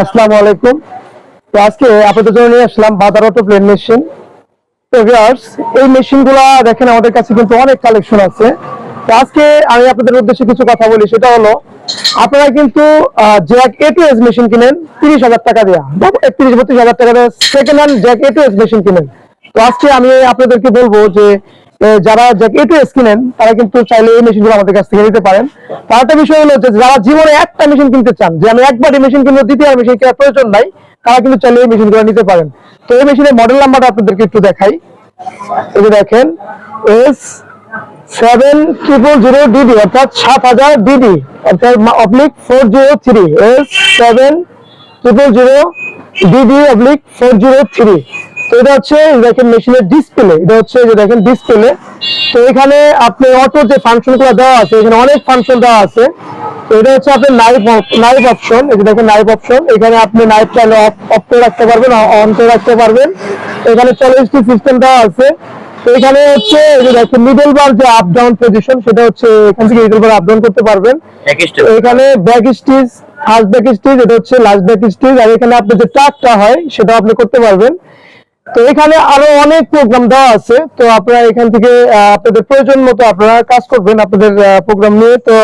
আসসালামু আলাইকুম। তো আজকে আপনাদের জন্য নিয়ে আসলাম বাজার অটো প্লেন মেশিন। তো ভিউয়ার্স এই মেশিনগুলা দেখেন আমাদের কাছে কিন্তু অনেক কালেকশন আছে। তো আজকে আমি আপনাদের উদ্দেশ্যে কিছু কথা বলি, সেটা হলো, আপনারা কিন্তু Jack A two S machine কিনেন, তিরিশ হাজার টাকা দেওয়া একত্রিশ, বত্রিশ হাজার টাকা দিয়ে second hand Jack A two S machine কিনেন। তো আজকে আমি আপনাদেরকে বলব যে যারা জ্যাক এ টু এস কিনেন, তারা কিন্তু চাইলে এই মেশিনগুলো আমাদের কাছ থেকে নিতে পারেন। তো আরেকটা বিষয় হলো যে, যারা জীবনে একটা মেশিন কিনতে চান, যে আমি একবার এই মেশিন কিনবো দ্বিতীয় মেশিন কেনার প্রয়োজন নাই, তারা কিন্তু চাইলে এই মেশিনগুলো নিতে পারেন। তো এই মেশিনের মডেল নাম্বারটা আপনাদেরকে একটু দেখাই। এই দেখেন S seven triple zero DD অর্থাৎ সাত হাজার ডিডি অর্থাৎ oblique four zero three S seven triple zero DD oblique four zero three তো এটা হচ্ছে দেখেন মেশিনের ডিসপ্লে এটা হচ্ছে যে দেখেন ডিসপ্লে তো এখানে আপনি অটো যে ফাংশনগুলো দেওয়া আছে এখানে অনেক ফাংশন দেওয়া আছে। তো এটা হচ্ছে আপনার নাইফ নাইফ অপশন এই যে দেখেন নাইফ অপশন এখানে আপনি নাইফ চাইলে অফ করে রাখতে পারবেন অন করে রাখতে পারবেন। এখানে চল্লিশ সিস্টেম দেওয়া আছে। তো এখানে হচ্ছে এই যে দেখেন মিডল বার যে আপ ডাউন পজিশন সেটা হচ্ছে এখান থেকে মিডল বার আপ ডাউন করতে পারবেন। এখানে back stitch first back stitch এটা হচ্ছে লাস্ট ব্যাক স্টিচ আর এখানে আপনি যে টাকটা হয় সেটা আপনি করতে পারবেন। তো এখানে আরও অনেক প্রোগ্রাম দেওয়া আছে। তো আপনারা এখান থেকে আপনাদের প্রয়োজন মতো আপনারা কাজ করবেন আপনাদের প্রোগ্রাম নিয়ে। তো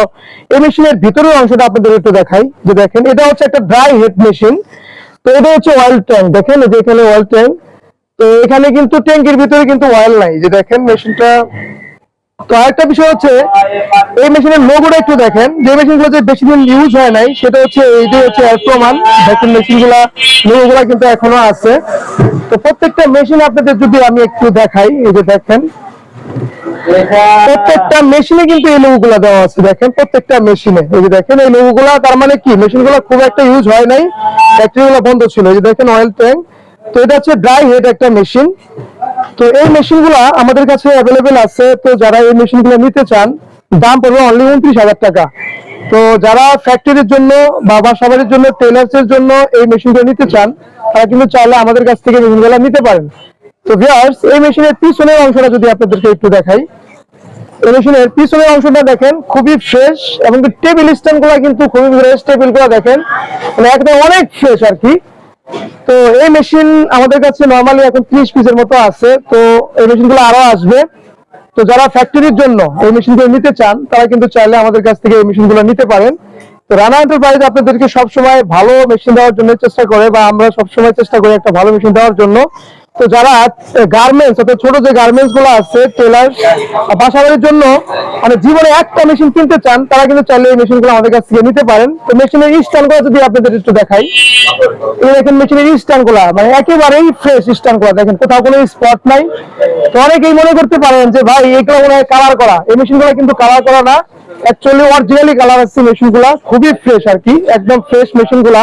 এই মেশিনের ভিতরের অংশটা আপনাদের একটু দেখাই। যে দেখেন, এটা হচ্ছে একটা ড্রাই হেড মেশিন তো এটা হচ্ছে অয়েল ট্যাঙ্ক দেখেন যে এখানে অয়েল ট্যাঙ্ক তো এখানে কিন্তু ট্যাঙ্কের ভিতরে কিন্তু অয়েল নাই। যে দেখেন মেশিনটা তো আরেকটা বিষয় হচ্ছে, এই মেশিনের লোগোটা একটু দেখেন। যে মেশিনগুলো যে বেশি দিন ইউজ হয় নাই, সেটা হচ্ছে এইটাই হচ্ছে প্রমাণ দেখেন মেশিনগুলা লোগোগুলা কিন্তু এখনও আছে। তো প্রত্যেকটা মেশিন আপনাদের যদি আমি একটু দেখাই, এই যে দেখেন। প্রত্যেকটা মেশিনে কিন্তু এই দেওয়া আছে, দেখেন, প্রত্যেকটা মেশিনে এই যে দেখেন, এই তার মানে কি? মেশিনগুলো খুব একটা ইউজ হয় নাই ব্যাটারিগুলো বন্ধ ছিল। এই যে দেখেন অয়েল ট্যাঙ্ক তো এটা হচ্ছে ড্রাই হেড একটা মেশিন তো এই মেশিনগুলো আমাদের কাছে অ্যাভেলেবেল আছে। তো যারা এই মেশিনগুলো নিতে চান, দাম পড়বে অনলি উনত্রিশ হাজার টাকা। তো যারা ফ্যাক্টরির জন্য বা বাসাবাড়ির জন্য টেলার্স এর জন্য এই মেশিনটা নিতে চান, তারা কিন্তু চাইলে আমাদের কাছ থেকে মেশিনগুলো নিতে পারেন। তো ভিউয়ার্স এই মেশিনের পিছনের অংশটা যদি আপনাদেরকে একটু দেখাই, এই মেশিনের পিছনের অংশটা দেখেন, খুবই ফ্রেশ এবং টেবিল স্ট্যান্ডগুলা কিন্তু খুবই ফ্রেশ টেবিলগুলা দেখেন মানে একদম অনেক ফ্রেশ আর কি। তো এই মেশিন আমাদের কাছে নর্মালি এখন ত্রিশ পিসের মতো আছে, তো এই মেশিনগুলো আরও আসবে। তো যারা ফ্যাক্টরির জন্য এই মেশিনগুলো নিতে চান, তারা কিন্তু চাইলে আমাদের কাছ থেকে এই মেশিনগুলো নিতে পারেন। তো রানা এন্টারপ্রাইজ আপনাদেরকে সবসময় ভালো মেশিন দেওয়ার জন্য চেষ্টা করে বা আমরা সবসময় চেষ্টা করি একটা ভালো মেশিন দেওয়ার জন্য। তো যারা গার্মেন্টস অর্থাৎ ছোট যে গার্মেন্টসগুলো আছে টেলার বাসাবাড়ির জন্য মানে জীবনে একটা মেশিন কিনতে চান, তারা কিন্তু চাইলে এই মেশিনগুলো আমাদের কাছ থেকে নিতে পারেন। তো মেশিনের স্ট্যান্ডগুলো যদি আপনাদের একটু দেখাই। দেখেন মেশিনের স্ট্যান্ডগুলা মানে একেবারেই ফ্রেশ স্ট্যান্ডগুলা। দেখেন, কোথাও কোনো স্পট নাই। তো অনেকেই মনে করতে পারেন যে, ভাই, এগুলো মনে হয় কালার করা। এই মেশিনগুলো কিন্তু কালার করা না। অ্যাকচুয়ালি অরিজিনালি কালার আসছে মেশিনগুলা খুবই ফ্রেশ আর কি একদম ফ্রেশ মেশিনগুলা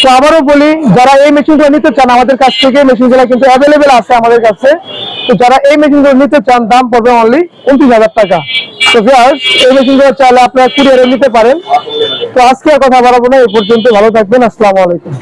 তো আবারও বলি, যারা এই মেশিনগুলো নিতে চান, আমাদের কাছ থেকে মেশিনগুলা কিন্তু অ্যাভেলেবেল আছে আমাদের কাছে। তো যারা এই মেশিনগুলো নিতে চান, দাম পড়বে অনলি উনত্রিশ হাজার টাকা। তো ভিউয়ার্স এই মেশিনগুলো চাইলে আপনারা কুরিয়ারে নিতে পারেন। তো আজকে কথা বাড়াবো না, এই পর্যন্ত ভালো থাকবেন, আসসালামু আলাইকুম।